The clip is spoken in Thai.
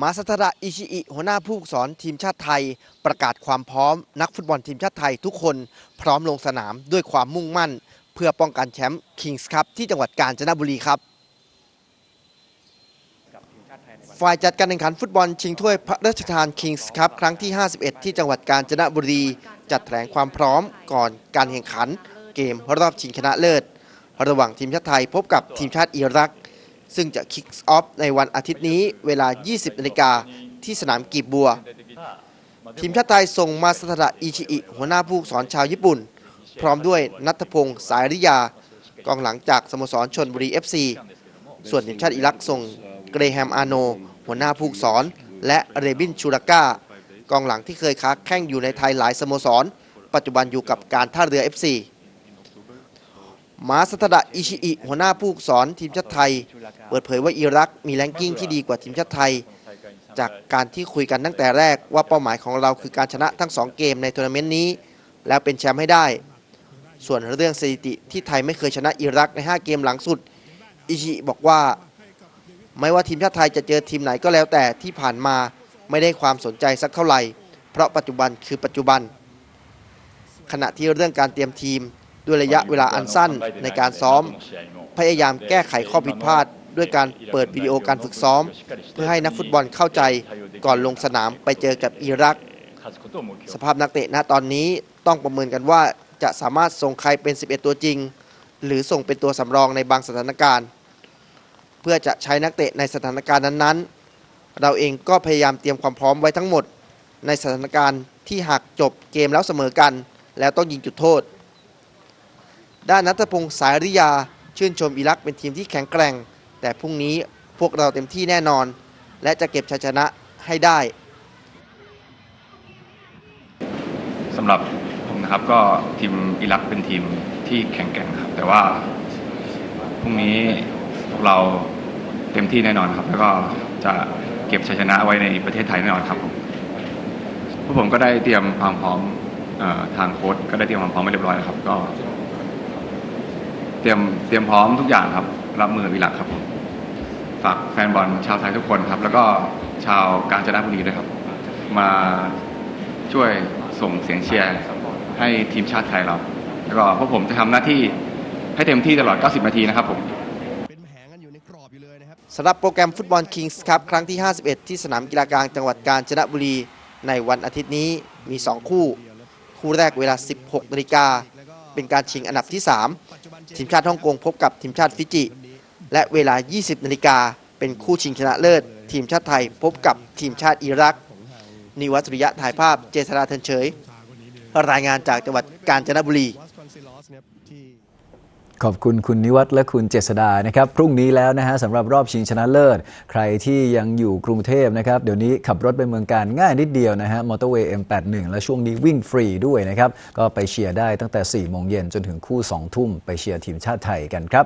มาสตระอิชิอิหัวหน้าผู้ฝึกสอนทีมชาติไทย ประกาศความพร้อมนักฟุตบอลทีมชาติไทยทุกคนพร้อมลงสนามด้วยความมุ่งมั่น เพื่อป้องกันแชมป์คิงส์คัพที่จังหวัดกาญจนบุรีครับฝ่ายจัดการแข่งขันฟุตบอลชิงถ้วยพระราชทานคิงส์คัพครั้งที่ 51 ที่จังหวัดกาญจนบุรี จัดแถลงความพร้อมก่อนการแข่งขัน เกมรอบชิงชนะเลิศ ระหว่างทีมชาติไทยพบกับทีมชาติอิรัก ซึ่งจะคิกออฟในวันอาทิตย์นี้เวลา 20นาฬิกาที่สนามกีบบัว ทีมชาติไทยส่งมาสตระอิชิอิ หัวหน้าผู้สอนชาวญี่ปุ่น พร้อมด้วยนัทพงศ์สายริยากองหลังจากสโมสรชนบุรี FC ส่วนทีมชาติอิรักส่งเกรแฮมอาโน หัวหน้าผู้สอน และเรบินชูราก้ากองหลังที่เคยค้าแข่งอยู่ในไทยหลายสโมสร ปัจจุบันอยู่กับการท่าเรือ FC มาสตดะอิชิอิหัวหน้าผู้สอนทีมชาติไทย เปิดเผยว่าอิรักมีแรงกิ้งที่ดีกว่าทีมชาติไทย จากการที่คุยกันตั้งแต่แรกว่าเป้าหมายของเราคือการชนะทั้ง 2 เกมในทัวร์นาเมนต์นี้ แล้วเป็นแชมป์ให้ได้ ส่วนเรื่องสถิติที่ไทยไม่เคยชนะอิรักใน 5 เกมหลังสุด อิชิบอกว่า ไม่ว่าทีมชาติไทยจะเจอทีมไหนก็แล้วแต่ที่ผ่านมาไม่ได้ความสนใจสักเท่าไหร่ เพราะปัจจุบันคือปัจจุบัน ขณะที่เรื่องการเตรียมทีม ด้วยระยะเวลาอันสั้นในการซ้อม พยายามแก้ไขข้อผิดพลาด ด้วยการเปิดวิดีโอการฝึกซ้อม เพื่อให้นักฟุตบอลเข้าใจก่อนลงสนามไปเจอกับอิรัก สภาพนักเตะณตอนนี้ต้องประเมินกันว่าจะสามารถส่งใครเป็น 11 ตัวจริง หรือส่งเป็นตัวสำรองในบางสถานการณ์ เพื่อจะใช้นักเตะในสถานการณ์นั้นๆ เราเองก็พยายามเตรียมความพร้อมไว้ทั้งหมด ในสถานการณ์ที่หากจบเกมแล้วเสมอกัน แล้วต้องยิงจุดโทษ ด้านนัทพงศ์สายริยา ชื่นชมอิรักเป็นทีมที่แข็งแกร่ง แต่พรุ่งนี้พวกเราเต็มที่แน่นอน และจะเก็บชัยชนะให้ได้สำหรับผมนะครับก็ทีมอิรักเป็นทีมที่แข็งแกร่งครับ แต่ว่าพรุ่งนี้พวกเราเต็มที่แน่นอนครับ แล้วก็จะเก็บชัยชนะไว้ในประเทศไทยแน่นอนครับผมพวกผมก็ได้เตรียมความพร้อมออทางโค้ชก็ได้เตรียมความพร้อมไว้เรียบร้อยแล้วครับ ก็ เตรียมเตรียมพร้อมทุกอย่างครับ รับมือกับอิรักครับผมฝากแฟนบอลชาวไทยทุกคนครับ แล้วก็ชาวกาญจนบุรีด้วยครับ มาช่วยส่งเสียงเชียร์ให้ทีมชาติไทยเรา แล้วก็พวกผมจะทำหน้าที่ให้เต็มที่ตลอด 90 นาทีนะครับผมสำหรับโปรแกรมฟุตบอลคิงส์ครับครั้งที่ 51 ที่สนามกีฬากลางจังหวัดกาญจนบุรี ในวันอาทิตย์นี้มี 2 คู่ คู่แรกเวลา 16นาฬิกาเป็นการชิงอันดับที่ 3 ทีมชาติฮ่องกงพบกับทีมชาติฟิจิ และเวลา 20 นาฬิกาเป็นคู่ชิงชนะเลิศ ทีมชาติไทยพบกับทีมชาติอิรัก นิวัตสุริยะถ่ายภาพเจษราเทนเฉย รายงานจากจังหวัดกาญจนบุรี ขอบคุณคุณนิวัฒน์และคุณเจษดานะครับ พรุ่งนี้แล้วนะฮะสำหรับรอบชิงชนะเลิศ ใครที่ยังอยู่กรุงเทพนะครับ เดี๋ยวนี้ขับรถไปเมืองการง่ายนิดเดียวนะฮะมอเตอร์เวย์ M81 และช่วงนี้วิ่งฟรีด้วยนะครับ ก็ไปเชียร์ได้ตั้งแต่4โมงเย็นจนถึงคู่ 2 ทุ่มไปเชียร์ทีมชาติไทยกันครับ